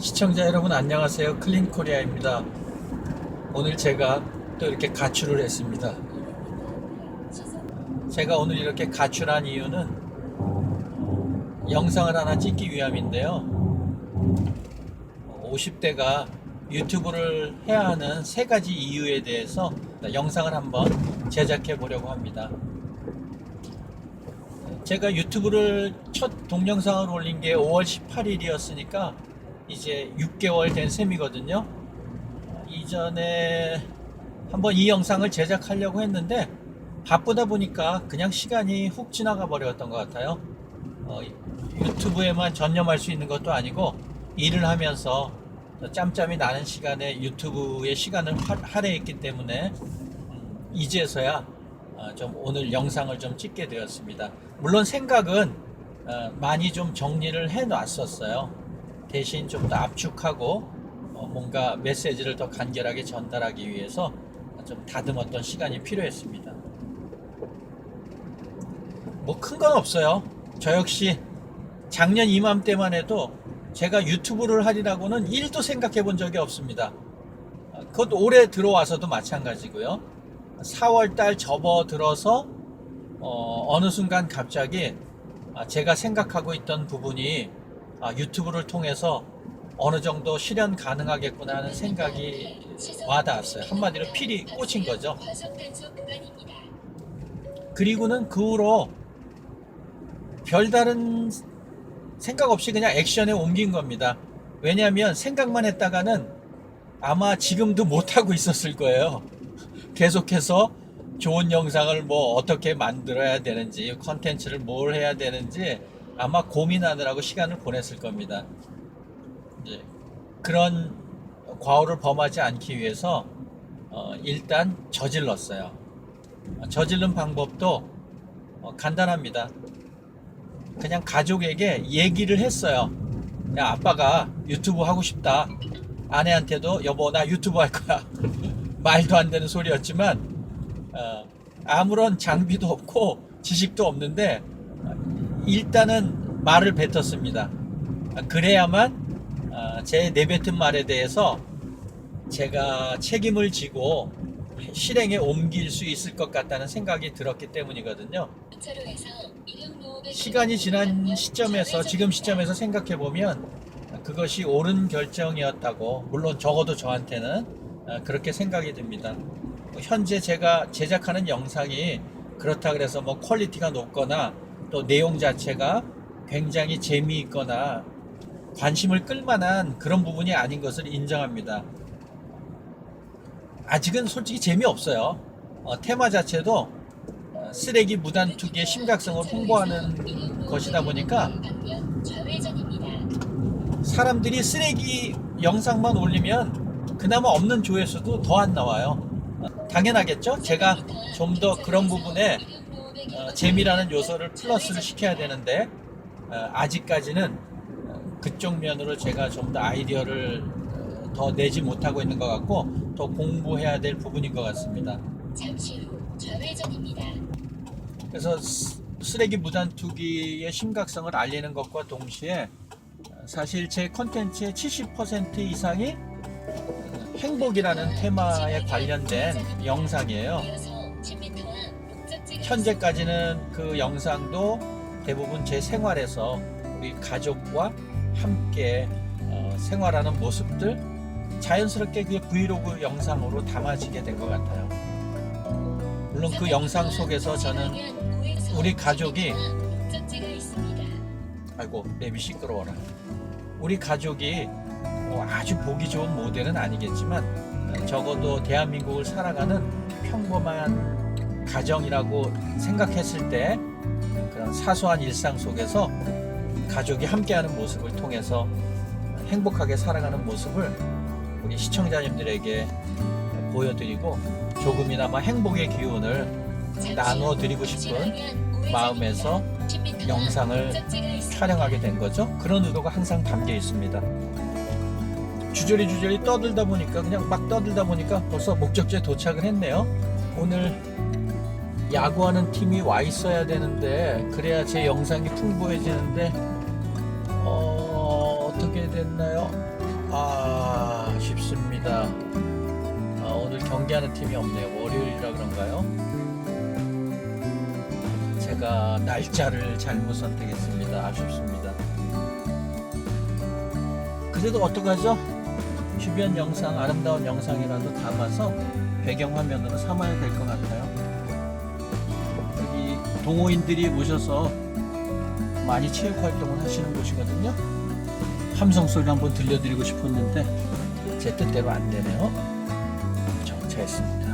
시청자 여러분 안녕하세요. 클린 코리아입니다. 오늘 제가 또 이렇게 가출을 했습니다. 제가 오늘 이렇게 가출한 이유는 영상을 하나 찍기 위함인데요. 50대가 유튜브를 해야 하는 세 가지 이유에 대해서 영상을 한번 제작해 보려고 합니다. 제가 유튜브를 첫 동영상을 올린 게 5월 18일이었으니까 이제 6개월 된 셈이거든요. 이전에 한번 이 영상을 제작하려고 했는데 바쁘다 보니까 그냥 시간이 훅 지나가 버렸던 것 같아요. 어, 유튜브에만 전념할 수 있는 것도 아니고 일을 하면서 짬짬이 나는 시간에 유튜브에 시간을 할- 할애했기 때문에 음, 이제서야 어, 좀 오늘 영상을 좀 찍게 되었습니다. 물론 생각은 어, 많이 좀 정리를 해 놨었어요. 대신 좀 더 압축하고 어, 뭔가 메시지를 더 간결하게 전달하기 위해서 좀 다듬었던 시간이 필요했습니다. 뭐 큰 건 없어요. 저 역시 작년 이맘때만 해도 제가 유튜브를 하리라고는 1도 생각해 본 적이 없습니다. 어, 그것도 올해 들어와서도 마찬가지고요. 4월 달 접어들어서 어, 느 순간 갑자기 아, 제가 생각하고 있던 부분이 아, 유튜브를 통해서 어느 정도 실현 가능하겠구나 하는 생각이 와닿았어요. 한마디로 필이 꽂힌 거죠. 그리고는 그 후로 별다른 생각 없이 그냥 액션에 옮긴 겁니다. 왜냐하면 생각만 했다가는 아마 지금도 못하고 있었을 거예요. 계속해서 좋은 영상을 뭐 어떻게 만들어야 되는지, 컨텐츠를 뭘 해야 되는지 아마 고민하느라고 시간을 보냈을 겁니다. 이제 그런 과오를 범하지 않기 위해서 어, 일단 저질렀어요. 어, 저지른 방법도 어, 간단합니다. 그냥 가족에게 얘기를 했어요. 야, 아빠가 유튜브 하고 싶다. 아내한테도 여보 나 유튜브 할 거야. 말도 안 되는 소리였지만 어, 아무런 장비도 없고 지식도 없는데 어, 일단은 말을 뱉었습니다. 아, 그래야만 어, 제 내뱉은 말에 대해서 제가 책임을 지고 실행에 옮길 수 있을 것 같다는 생각이 들었기 때문이거든요. 시간이 지난 시점에서 지금 시점에서 생각해 보면 그것이 옳은 결정이었다고 물론 적어도 저한테는 어, 그렇게 생각이 듭니다. 현재 제가 제작하는 영상이 그렇다 그래서 뭐 퀄리티가 높거나 또 내용 자체가 굉장히 재미있거나 관심을 끌만한 그런 부분이 아닌 것을 인정합니다. 아직은 솔직히 재미없어요. 어, 테마 자체도 어, 쓰레기 무단 투기의 심각성을 홍보하는 것이다 보니까 사람들이 쓰레기 영상만 올리면 그나마 없는 조회수도 더 안 나와요. 어, 당연하겠죠? 제가 좀 더 그런 부분에 어, 재미라는 요소를 플러스를 시켜야 되는데 어, 아직까지는 어, 그쪽 면으로 제가 좀 더 아이디어를 어, 더 내지 못하고 있는 것 같고 더 공부해야 될 부분인 것 같습니다. 잠시 후 좌회전입니다. 그래서 스- 쓰레기 무단 투기의 심각성을 알리는 것과 동시에 어, 사실 제 콘텐츠의 70% 이상이 어, 행복이라는 테마에 관련된 영상이에요. 현재까지는 그 영상도 대부분 제 생활에서 우리 가족과 함께 어, 생활하는 모습들 자연스럽게 그 브이로그 영상으로 담아지게 된 것 같아요. 물론 그 영상 속에서 저는 우리 가족이. 아이고 랩이 시끄러워라. 우리 가족이 뭐 아주 보기 좋은 모델은 아니겠지만 어, 적어도 대한민국을 살아가는 평범한 가정이라고 생각했을 때 그런 사소한 일상 속에서 가족이 함께하는 모습을 통해서 행복하게 살아가는 모습을 우리 시청자님들에게 보여드리고 조금이나마 행복의 기운을 나누어 드리고 싶은 마음에서 영상을 촬영하게 된 거죠. 그런 의도가 항상 담겨 있습니다. 주저리 주저리 떠들다 보니까 그냥 막 떠들다 보니까 벌써 목적지에 도착을 했네요. 오늘 야구하는 팀이 와 있어야 되는데 그래야 제 영상이 풍부해지는데 어, 어떻게 됐나요? 아, 쉽습니다. 아, 오늘 경기하는 팀이 없네요. 월요일이라 그런가요? 제가 날짜를 잘못 선택했습니다. 아쉽습니다. 그래도 어떡하죠? 주변 영상, 아름다운 영상이라도 담아서 배경화면으로 삼아야 될 것 같아요. 동호인들이 오셔서 많이 체육 활동을 하시는 곳이거든요. 함성 소리 한번 들려드리고 싶었는데 제 뜻대로 안 되네요. 정차했습니다.